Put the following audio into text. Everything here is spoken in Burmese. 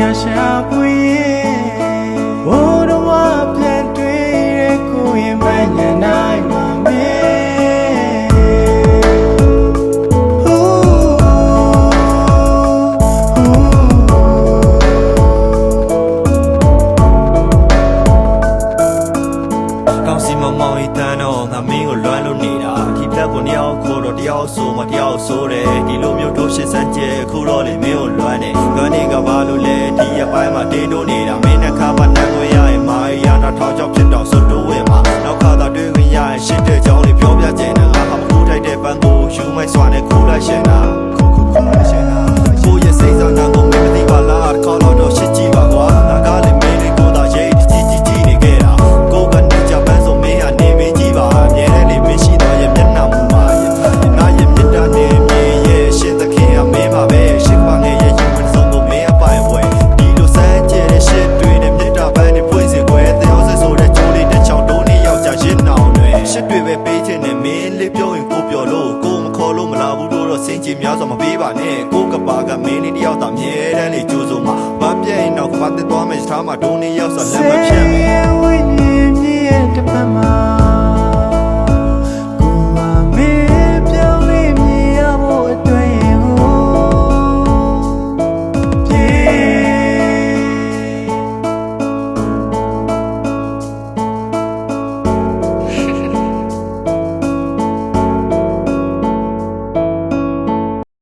ရာရှာပွေဘိုးတော်ဝပြန်တွေ့ရဲကိုရင်မညာနိုင်မှာမေဟူဟူကောင်းစီမမောင်ဤတန်တော့ငါမင်းကိုလွမ်းလို့နေတာဒီတက်ကိုနှစ်ယောက်ခိုးတော့တယောက်ဆိုမတယောက်ဆိုတယ်ဒီလိုမျိုးတို့ရှစ်စက်ကျဲအခုတော့လေမင်းကို နေလွမ်းနေကဘာလို့လဲဒီရပိုင်းမှာတင်းတိုးနေတာမင်းနှခါမှနှံခွင့်ရရင်မာရီယာတာထောင်ချောက်ဖြစ်တော့စွတ်တိုးဝင်မှာနောက်ခါသာတွေ့ခွင့်ရရင်ရှစ်တဲ့ကြောင်းလေးပြောပြကျင်တယ်ငါဟာမကူထိုက်တဲ့ပန်းကိုယူမိုက်စွာနဲ့ခိုးလိုက်ရှင်တာခုခုခု ရင်ကိုပြောလို့ကိုမခေါ်လို့မလာဘူးတို့တော့စင်ကြီးများစွာမပေးပါနဲ့ကိုကပါကမင်းလေးတယောက်သာမြဲတမ်းလေးကြိုးစုံမှာဘာပြည့်ရင်တော့ကပတ်သက်သွားမယ်ထားမှာဒုံနေရောက်ဆိုလက်မဖြတ်